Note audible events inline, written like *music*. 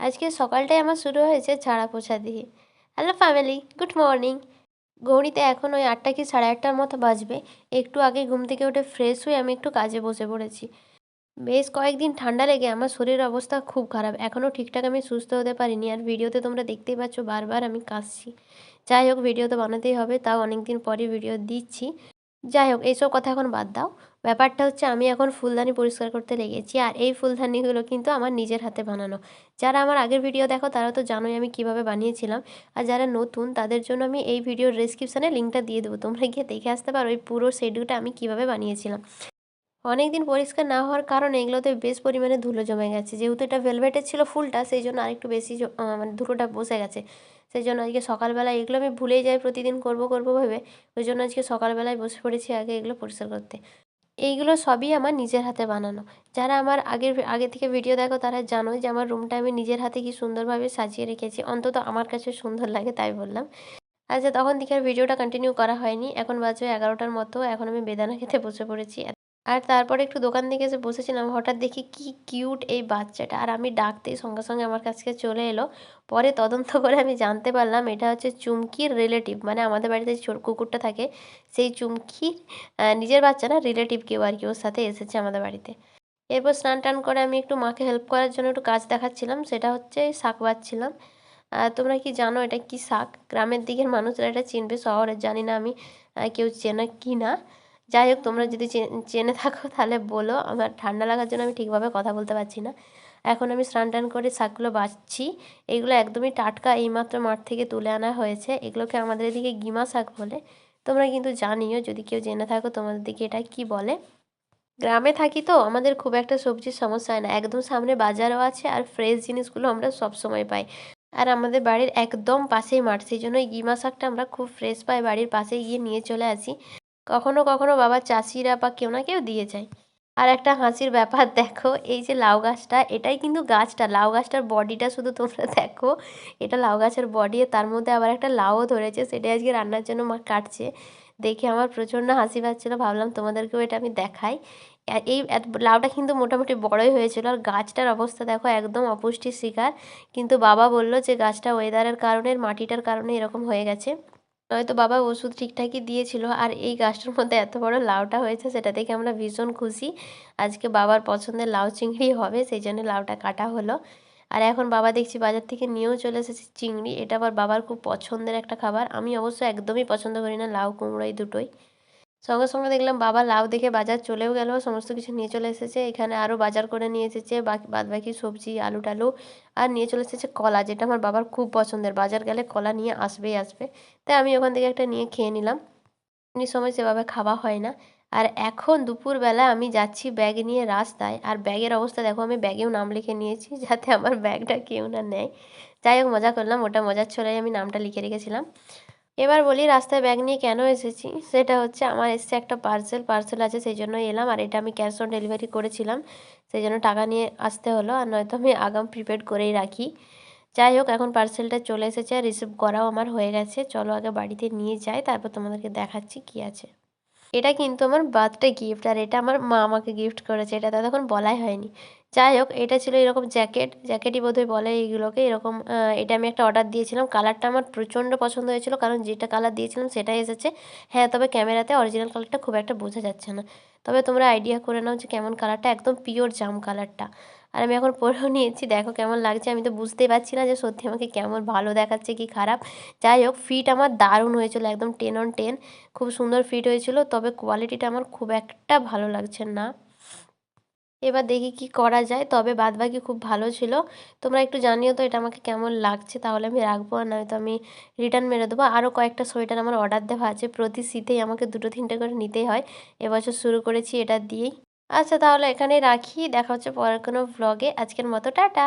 আজকে সকালটাই আমার শুরু হয়েছে ঝাড়া পোছা দিয়ে। হ্যালো ফ্যামিলি গুড মর্নিং ঘড়িতে এখন ওই আটটা কি সাড়ে আটটার মতো বাজবে। একটু আগে ঘুম থেকে উঠে ফ্রেশ হয়ে আমি একটু কাজে বসে পড়েছি। বেশ কয়েকদিন ঠান্ডা লেগে আমার শরীরের অবস্থা খুব খারাপ। এখনও ঠিকঠাক আমি সুস্থ হতে পারিনি। আর ভিডিওতে তোমরা দেখতেই পাচ্ছ বারবার আমি কাশছি। যাই হোক, ভিডিও তো বানাতেই হবে, তাও অনেক দিন পরে ভিডিও দিচ্ছি। যাই হোক এইসব কথা এখন বাদ দাও। ব্যাপারটা হচ্ছে আমি এখন ফুলদানি পরিষ্কার করতে লেগেছি আর এই ফুলদানিগুলো কিন্তু আমার নিজের হাতে বানানো। যারা আমার আগের ভিডিও দেখো, তারা তো জানোই আমি কীভাবে বানিয়েছিলাম। আর যারা নতুন, তাদের জন্য আমি এই ভিডিওর ডিসক্রিপশানে লিঙ্কটা দিয়ে দেবো। তোমরা গিয়ে দেখে আসতে পারো ওই পুরো শেডিউলটা আমি কীভাবে বানিয়েছিলাম। অনেক দিন পরিষ্কার না হওয়ার কারণে এগুলোতে বেশ পরিমাণে ধুলো জমে গেছে। যেহেতু এটা ভেলভেটের ছিল ফুলটা সেই জন্য আরেকটু বেশি মানে ধুলোটা বসে গেছে। সেই জন্য আজকে সকালবেলা এগুলো আমি ভুলেই যাই, প্রতিদিন করব করব ভেবে। ওই জন্য আজকে সকালবেলায় বসে পড়েছি আগে এগুলো পরিষ্কার করতে। এইগুলো সবই আমার নিজের হাতে বানানো। যারা আমার আগের আগে থেকে ভিডিও দেখো তারা জানো যে আমার রুমটা আমি নিজের হাতে কি সুন্দরভাবে সাজিয়ে রেখেছি। অন্তত আমার কাছে সুন্দর লাগে তাই বললাম। আচ্ছা তখন থেকে আর ভিডিওটা কন্টিনিউ করা হয়নি। এখন বাজে এগারোটার মতো। এখন আমি বেদানা খেতে বসে পড়েছি। আর তারপরে একটু দোকান থেকে এসে বসেছিলাম, হঠাৎ দেখি কি কিউট এই বাচ্চাটা। আর আমি ডাকতেই সঙ্গে সঙ্গে আমার কাছে চলে এলো। পরে তদন্ত *laughs* করে আমি জানতে পারলাম, এটা হচ্ছে চুমকির রিলেটিভ মানে আমাদের বাড়িতে যে কুকুরটা থাকে, সেই চুমকির নিজের বাচ্চা না রিলেটিভ কেউ আর কি ওর সাথে এসেছে আমাদের বাড়িতে। এরপর স্নান টান করে আমি একটু মাকে হেল্প করার জন্য একটু কাজ দেখাচ্ছিলাম, সেটা হচ্ছে শাক বাচ্ছিলাম। তোমরা কি জানো এটা কি শাক? গ্রামের দিকের মানুষরা এটা চিনবে শহরের, জানি না আমি কেউ চেনে কি না। যাই হোক, তোমরা যদি চে- জেনে থাকো তাহলে বলো। আমার ঠান্ডা লাগার জন্য আমি ঠিকভাবে কথা বলতে পারছি না। এখন আমি স্নান টান করে শাকগুলো বাছছি। এগুলো একদমই টাটকা, এইমাত্র মাঠ থেকে তুলে আনা হয়েছে। এগুলোকে আমাদের এদিকে গিমা শাক বলে। তোমরা কিন্তু জানিও, যদি কেউ জেনে থাকো তোমাদের দিকে এটা কি বলে। গ্রামে থাকি তো, আমাদের খুব একটা সবজির সমস্যা হয় না। একদম সামনে বাজারও আছে আর ফ্রেশ জিনিসগুলো আমরা সব সময় পাই। আর আমাদের বাড়ির একদম পাশেই মাঠ। সেই জন্য এই গিমা শাকটা আমরা খুব ফ্রেশ পাই, বাড়ির পাশে গিয়ে নিয়ে চলে আসি। কখনো কখনো বাবা চাষিরা বা কেউ না কেউ দিয়ে যায়। আর একটা হাসির ব্যাপার, দেখো, এই যে লাউ গাছটা, এটাই কিন্তু গাছটা, লাউ গাছটার বডিটা শুধু তোমরা *laughs* দেখো, এটা লাউ গাছের বডি, তার মধ্যে আবার একটা লাউও ধরেছে, সেটাই আজকে রান্নার জন্য মা কাটছে। দেখে আমার প্রচণ্ড হাসি পাচ্ছিলো, ভাবলাম তোমাদেরকেও এটা আমি দেখাই। এই লাউটা কিন্তু মোটামুটি বড়ই হয়েছিল, আর গাছটার অবস্থা দেখো একদম অপুষ্টির শিকার। কিন্তু বাবা বলল যে, গাছটা ওয়েদারের কারণে, মাটিটার কারণে এরকম হয়ে গেছে। নয়তো বাবা ওষুধ ঠিকঠাকই দিয়েছিল। আর এই গাছটার মধ্যে এত বড় লাউটা হয়েছে, সেটা দেখে আমরা ভীষণ খুশি। আজকে বাবার পছন্দের লাউ চিংড়ি হবে, সেই জন্য লাউটা কাটা হলো। আর এখন বাবা দেখছি বাজার থেকে নিয়েও চলে এসেছে চিংড়ি। এটা আবার বাবার খুব পছন্দের একটা খাবার। আমি অবশ্য একদমই পছন্দ করি না লাউ, কুমড়ো এই দুটোই। সঙ্গে সঙ্গে দেখলাম বাবা লাউ দেখে বাজার চলেও গেল, সমস্ত কিছু নিয়ে চলে এসেছে। এখানে আরও বাজার করে নিয়ে এসেছে, বাকি বাদ বাকি সবজি, আলু টালু, আর নিয়ে চলে এসেছে কলা, যেটা আমার বাবার খুব পছন্দের। বাজার গেলে কলা নিয়ে আসবেই আসবে। তাই আমি ওখান থেকে একটা নিয়ে খেয়ে নিলাম। এমনি সময় সেভাবে খাওয়া হয় না। আর এখন দুপুরবেলা আমি যাচ্ছি ব্যাগ নিয়ে রাস্তায়, আর ব্যাগের অবস্থা দেখো, আমি ব্যাগেও নাম লিখে নিয়েছি *laughs* যাতে আমার ব্যাগটা কেউ না নেয়। যাই হোক, মজা করলাম, ওটা মজার ছলে আমি নামটা লিখে রেখেছিলাম। এবার বলি, রাস্তায় ব্যাগ নিয়ে কেন এসেছি? সেটা হচ্ছে আমার এসছে একটা পার্সেল পার্সেল আছে সেই জন্য এলাম। আর এটা আমি ক্যাশ অন ডেলিভারি করেছিলাম সেই জন্য টাকা নিয়ে আসতে হলো। আর নয়তো আমি আগাম প্রিপেড করেই রাখি। যাই হোক, এখন পার্সেলটা চলে এসেছে আর রিসিভ করাও আমার হয়ে গেছে। চলো আগে বাড়িতে নিয়ে যাই, তারপর তোমাদেরকে দেখাচ্ছি কি আছে। এটা কিন্তু আমার বার্থডে গিফট আর এটা আমার মা আমাকে গিফট করেছে। এটা তো তখন বলাই হয়নি। যাই হোক, এটা ছিল এরকম জ্যাকেট। জ্যাকেটই বোধহয় বলে এইগুলোকে। এরকম এটা আমি একটা অর্ডার দিয়েছিলাম। কালারটা আমার প্রচণ্ড পছন্দ হয়েছিল, কারণ যেটা কালার দিয়েছিলাম সেটাই এসেছে। হ্যাঁ তবে ক্যামেরাতে অরিজিনাল কালারটা খুব একটা বোঝা যাচ্ছে না। তবে তোমরা আইডিয়া করে নাও যে কেমন কালারটা একদম পিওর জাম কালারটা আর আমি এখন পরেও নিয়েছি, দেখো কেমন লাগছে। আমি তো বুঝতেই পারছি না যে সত্যি আমাকে কেমন ভালো দেখাচ্ছে, কি খারাপ। যাই হোক ফিট আমার দারুণ হয়েছিল, একদম টেন অন টেন খুব সুন্দর ফিট হয়েছিল, তবে কোয়ালিটিটা আমার খুব একটা ভালো লাগছে না। এবার দেখি কি করা যায়। তবে বাদবাকি খুব ভালো ছিল। তোমরা একটু জানিও তো এটা আমাকে কেমন লাগছে? তাহলে আমি রাখব আর নয়তো আমি রিটার্ন মেরে দেবো। আরও কয়েকটা সোয়েটার আমার অর্ডার দেওয়া আছে। প্রতি শীতেই আমাকে দুটো তিনটে করে নিতেই হয়। এবছর শুরু করেছি এটা দিয়েই। আচ্ছা তাহলে এখানে রাখি। দেখা হচ্ছে পরের কোনো ব্লগে আজকের মতো, টাটা!